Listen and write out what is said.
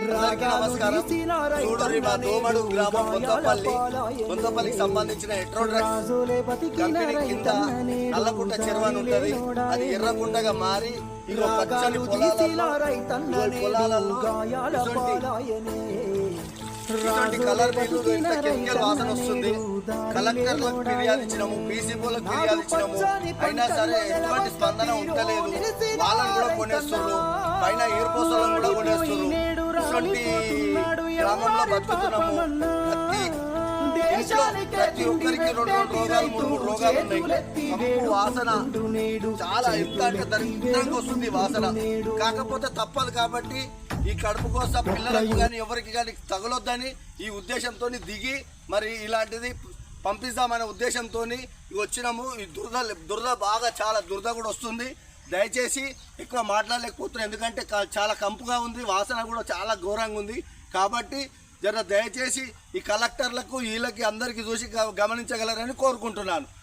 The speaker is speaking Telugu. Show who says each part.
Speaker 1: నమస్కారం. చూడరి మా దోమడు గ్రామం కొంతపల్లి కొంతపల్లికి సంబంధించిన ఎట్రో డ్రగ్స్ కంపెనీ కింద నల్లకుంట చెరువని ఉంటది అది ఎర్రకుండగా మారి పచ్చని పొలాలలో ఇగో ఇటువంటి ఇటువంటి కలర్ నీళ్ళు ఇంత కెమికల్ వాసన వస్తుంది. కలెక్టర్లకు ఫిర్యాదు ఇచ్చినాము బీసీపీలకు ఫిర్యాదు ఇచ్చినాము అయినా సరే ఎటువంటి స్పందన ఉండలేదు. వాళ్ళని కూడా కొనేస్తున్నారు. పైన ఏర్పోసలను కూడా కొనేస్తున్నారు. ఇటువంటి గ్రామంలో బతుకుతున్నాము. ప్రతి ఇంట్లో ప్రతి ఒక్కరికి రెండు రెండు రోగాలు మూడు మూడు రోగాలు ఉన్నాయి. వాసన చాలా ఎంత అంటే దరిద్రంగా వస్తుంది వాసన. కాకపోతే తప్పదు కాబట్టి ఈ కడుపు కోసం పిల్లలకు కానీ ఎవరికి కానీ తగలొద్దని ఈ ఉద్దేశంతో దిగి మరి ఇలాంటిది పంపిస్తామనే ఉద్దేశంతో వచ్చినాము ఈ దురద దురద బాగా చాలా దురద కూడా వస్తుంది. దయచేసి ఎక్కువ మాట్లాడలేకపోతున్నాం. ఎందుకంటే చాలా కంపుగా ఉంది వాసన కూడా చాలా ఘోరంగా ఉంది. కాబట్టి జర దయచేసి ఈ కలెక్టర్లకు వీళ్ళకి అందరికీ చూసి గ- గమనించగలరని కోరుకుంటున్నాను.